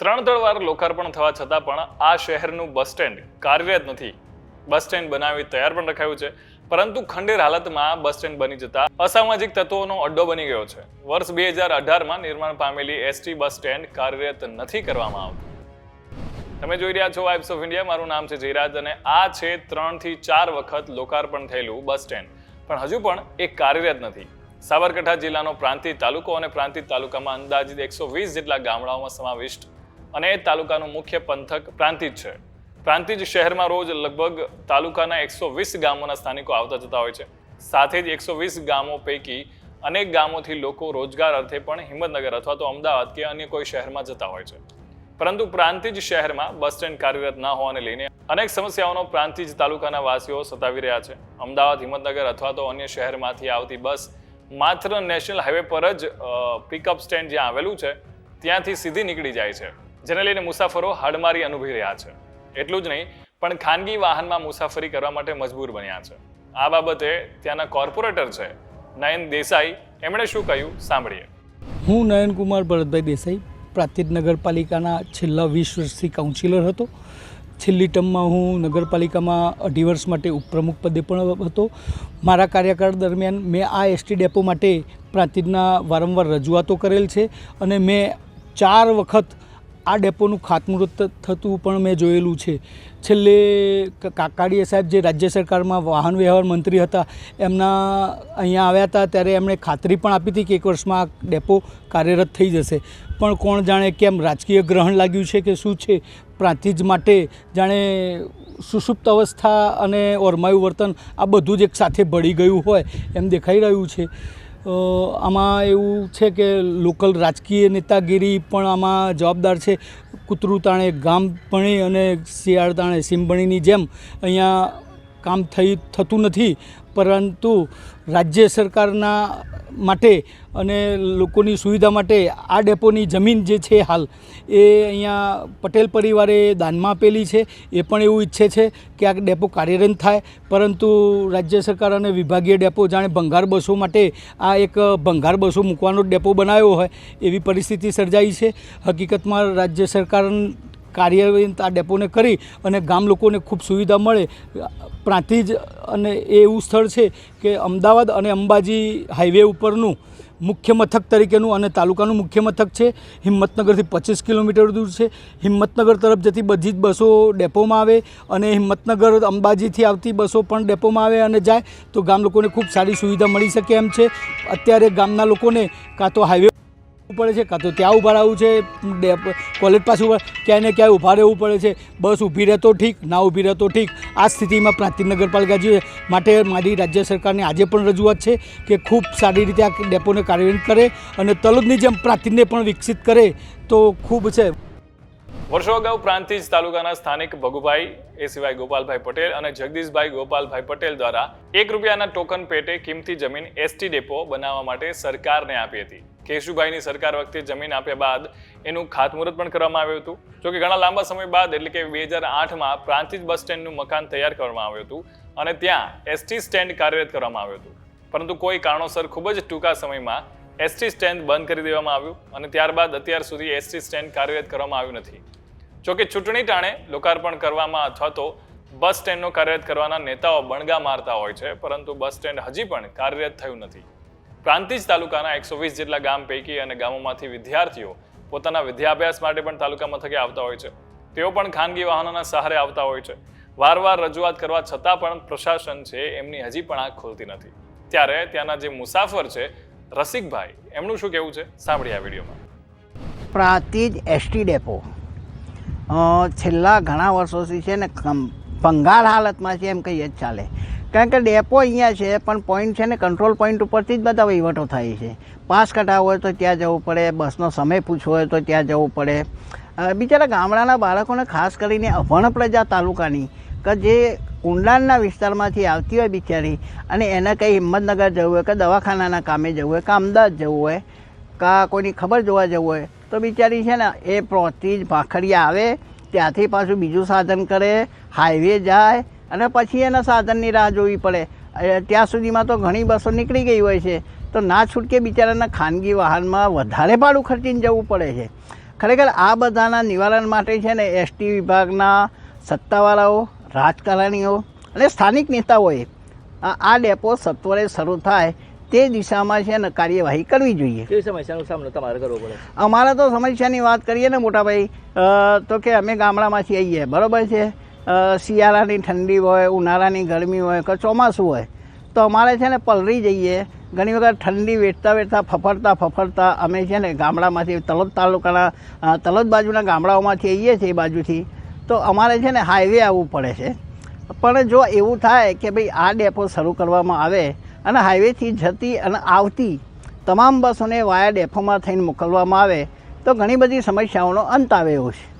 ત્રણ ત્રણ વાર લોકાર્પણ થવા છતાં પણ આ શહેરનું બસ સ્ટેન્ડ કાર્યરત નથી. બસ સ્ટેન્ડ બનાવી તૈયાર પણ રખાયું છે. પરંતુ ખંડેર હાલતમાં બસ સ્ટેન્ડ બની જતા અસામાજિક તત્વોનો અડ્ડો બની ગયો છે. વર્ષ બે હજાર અઢારમાં નિર્માણ પામેલી એસટી બસ સ્ટેન્ડ કાર્યરત નથી કરવામાં આવતું. તમે જોઈ રહ્યા છો વાઇબ્સ ઓફ ઇન્ડિયા મારું નામ છે જયરાજ અને આ છે ત્રણથી ચાર વખત લોકાર્પણ થયેલું બસ સ્ટેન્ડ. પણ હજુ પણ એ કાર્યરત નથી. સાબરકાંઠા જિલ્લાનો પ્રાંતિક તાલુકો અને પ્રાંતિજ તાલુકામાં અંદાજિત એકસો વીસ જેટલા ગામડાઓમાં સમાવિષ્ટ અને એ તાલુકાનું મુખ્ય પંથક પ્રાંતિજ છે. પ્રાંતિજ શહેરમાં રોજ લગભગ તાલુકાના એકસો વીસ ગામોના સ્થાનિકો આવતા જતા હોય છે. સાથે જ એકસો વીસ ગામો પૈકી અનેક ગામોથી લોકો રોજગાર અર્થે પણ હિંમતનગર અથવા તો અમદાવાદ કે અન્ય કોઈ શહેરમાં જતા હોય છે. પરંતુ પ્રાંતિજ શહેરમાં બસ સ્ટેન્ડ કાર્યરત ના હોવાને લઈને અનેક સમસ્યાઓનો પ્રાંતિજ તાલુકાના વાસીઓ સતાવી રહ્યા છે. અમદાવાદ, હિંમતનગર અથવા તો અન્ય શહેરમાંથી આવતી બસ માત્ર નેશનલ હાઈવે પર જ પિકઅપ સ્ટેન્ડ જ્યાં આવેલું છે, ત્યાંથી સીધી નીકળી જાય છે. જેને લઈને મુસાફરો હાડમારી અનુભવી રહ્યા છે. એટલું જ નહીં, પણ ખાનગી વાહનમાં મુસાફરી કરવા માટે મજબૂર બન્યા છે. આ બાબતે ત્યાંના કોર્પોરેટર છે, નયન દેસાઈ, એમણે શું કહ્યું? સાંભળીએ. હું નયનકુમાર ભરતભાઈ દેસાઈ, પ્રાંતિજ નગરપાલિકાના છેલ્લા વીસ વર્ષથી કાઉન્સિલર હતો. છેલ્લી ટર્મમાં હું નગરપાલિકામાં અઢી વર્ષ માટે ઉપપ્રમુખ પદે પણ હતો. મારા કાર્યકાળ દરમિયાન મેં આ એસટી ડેપો માટે પ્રાંતિજના વારંવાર રજૂઆતો કરેલ છે અને મેં ચાર વખત આ ડેપોનું ખાતમુહૂર્ત થતું પણ મેં જોયેલું છે. છેલ્લે કાકાડીયા સાહેબ જે રાજ્ય સરકારમાં વાહન વ્યવહાર મંત્રી હતા, એમના અહીંયા આવ્યા હતા, ત્યારે એમણે ખાતરી પણ આપી હતી કે એક વર્ષમાં આ ડેપો કાર્યરત થઈ જશે. પણ કોણ જાણે કેમ રાજકીય ગ્રહણ લાગ્યું છે કે શું છે? પ્રાંતિજ માટે જાણે સુષુપ્ત અવસ્થા અને ઓરમાયું વર્તન આ બધું જ એક સાથે ભળી ગયું હોય એમ દેખાઈ રહ્યું છે. આમાં એવું છે કે લોકલ રાજકીય નેતાગીરી પણ આમાં જવાબદાર છે. કૂતરું તાણે ગામ ભણી અને શિયાળ તાણે સિંભણીની જેમ અહીંયા કામ થઈ થતું નથી, પરંતુ રાજ્ય સરકારના માટે અને લોકોની સુવિધા માટે આ ડેપોની જમીન જે છે હાલ, એ અહીંયા પટેલ પરિવારે દાનમાં આપેલી છે. એ પણ એવું ઈચ્છે છે કે આ ડેપો કાર્યરત થાય, પરંતુ રાજ્ય સરકાર અને વિભાગીય ડેપો જાણે ભંગાર બસો માટે આ એક ભંગાર બસો મૂકવાનો ડેપો બનાવ્યો હોય, એવી પરિસ્થિતિ સર્જાઈ છે. હકીકતમાં રાજ્ય સરકાર કાર્યરત આ ડેપોને કરી અને ગામ લોકોને ખૂબ સુવિધા મળે. પ્રાંતિજ અને એ એવું સ્થળ છે કે અમદાવાદ અને અંબાજી હાઈવે ઉપરનું મુખ્ય મથક તરીકેનું અને તાલુકાનું મુખ્ય મથક છે. હિંમતનગરથી પચીસ કિલોમીટર દૂર છે. હિંમતનગર તરફ જતી બધી જ બસો ડેપોમાં આવે અને હિંમતનગર અંબાજીથી આવતી બસો પણ ડેપોમાં આવે અને જાય. તો ગામ લોકોને ખૂબ સારી સુવિધા મળી શકે એમ છે. અત્યારે ગામના લોકોને કાં તો હાઈવે પડે છે, કાં તો ત્યાં ઊભા રહેવું છે કોલેજ પાસે ઊભા ક્યાંય ને ક્યાંય ઊભા રહેવું પડે છે, બસ ઊભી રહે તો ઠીક, ના ઊભી રહે તો ઠીક. આ સ્થિતિમાં પ્રાંતિજ નગરપાલિકા જે માટે મારી રાજ્ય સરકારને આજે પણ રજૂઆત છે કે ખૂબ સારી રીતે આ ડેપોને કાર્યરત કરે અને તલોદની જેમ પ્રાંતિજને પણ વિકસિત કરે તો ખૂબ છે. વર્ષો અગાઉ પ્રાંતિજ તાલુકાના સ્થાનિક ભગુભાઈ, એ સિવાય ગોપાલભાઈ પટેલ અને જગદીશભાઈ ગોપાલભાઈ પટેલ દ્વારા એક રૂપિયાના ટોકન પેટે કિંમતી જમીન એસટી ડેપો બનાવવા માટે સરકારને આપી હતી. કેશુભાઈની સરકાર વખતે જમીન આપ્યા બાદ એનું ખાતમુહૂર્ત પણ કરવામાં આવ્યું હતું. જોકે ઘણા લાંબા સમય બાદ, એટલે કે બે હજાર આઠમાં પ્રાંતિજ બસ સ્ટેન્ડનું મકાન તૈયાર કરવામાં આવ્યું હતું અને ત્યાં એસટી સ્ટેન્ડ કાર્યરત કરવામાં આવ્યું હતું. પરંતુ કોઈ કારણોસર ખૂબ જ ટૂંકા સમયમાં એસટી સ્ટેન્ડ બંધ કરી દેવામાં આવ્યું અને ત્યારબાદ અત્યાર સુધી એસટી સ્ટેન્ડ કાર્યરત કરવામાં આવ્યું નથી. જોકે ચૂંટણી ટાણે લોકાર્પણ કરવામાં અથવા તો બસ સ્ટેન્ડનો કાર્યરત કરવાના નેતાઓ બણગા મારતા હોય છે, પરંતુ બસ સ્ટેન્ડ હજી પણ કાર્યરત થયું નથી. પ્રાંતિજ તાલુકાના એકસો વીસ જેટલા ગામ પૈકી અને ગામોમાંથી વિદ્યાર્થીઓ પોતાના વિદ્યાભ્યાસ માટે પણ તાલુકા મથકે આવતા હોય છે. તેઓ પણ ખાનગી વાહનોના સહારે આવતા હોય છે. વારવાર રજૂઆત કરવા છતાં પણ પ્રશાસન છે એમની હજી પણ આંખ ખોલતી નથી. ત્યારે ત્યાંના જે મુસાફર છે, રસિકભાઈ, એમનું શું કહેવું છે? સાંભળીએ આ વિડીયોમાં. Prantij ST depot. છેલ્લા ઘણા વર્ષોથી છે ને કમ- હાલતમાં છે એમ કહીએ જ ચાલે. કારણ કે ડેપો અહીંયા છે, પણ પોઈન્ટ છે ને કંટ્રોલ પોઈન્ટ ઉપરથી જ બધા વહીવટો થાય છે. પાસ કઢાવવો હોય તો ત્યાં જવું પડે, બસનો સમય પૂછવો હોય તો ત્યાં જવું પડે. બિચારા ગામડાના બાળકોને ખાસ કરીને અભણ પ્રજા તાલુકાની, કે જે ઉંડાણના વિસ્તારમાંથી આવતી હોય બિચારી, અને એને કંઈ હિંમતનગર જવું હોય, કે દવાખાનાના કામે જવું હોય, કે અમદાવાદ જવું હોય, કા કોઈની ખબર જોવા જવું હોય, તો બિચારી છે ને એ પ્રોથી જ ભાખડીયા આવે, ત્યાંથી પાછું બીજું સાધન કરે હાઈવે જાય અને પછી એના સાધનની રાહ જોવી પડે. ત્યાં સુધીમાં તો ઘણી બસો નીકળી ગઈ હોય છે. તો ના છૂટકે બિચારાના ખાનગી વાહનમાં વધારે ભાડું ખર્ચીને જવું પડે છે. ખરેખર આ બધાના નિવારણ માટે છે ને એસટી વિભાગના સત્તાવાળાઓ રાજકારણીઓ અને સ્થાનિક નેતાઓએ આ ડેપો સત્વરે શરૂ થાય તે દિશામાં છે ને કાર્યવાહી કરવી જોઈએ. કેવી સમસ્યાનો સામનો તમારે કરવો પડે? અમારા તો સમસ્યાની વાત કરીએ ને મોટાભાઈ તો કે અમે ગામડામાંથી આવીએ બરાબર છે? શિયાળાની ઠંડી હોય, ઉનાળાની ગરમી હોય કે ચોમાસું હોય, તો અમારે છે ને પલરી જઈએ. ઘણી વખત ઠંડી વેઠતા વેઠતા, ફફડતા ફફડતા અમે છે ને ગામડામાંથી, તલોદ તાલુકાના તલોદ બાજુના ગામડાઓમાંથી આવીએ છીએ એ બાજુથી. તો અમારે છે ને હાઈવે આવવું પડે છે. પણ જો એવું થાય કે ભાઈ આ ડેપો શરૂ કરવામાં આવે અને હાઈવેથી જતી અને આવતી તમામ બસોને વાયા ડેપોમાં થઈને મોકલવામાં આવે, તો ઘણી બધી સમસ્યાઓનો અંત આવે એવું છે.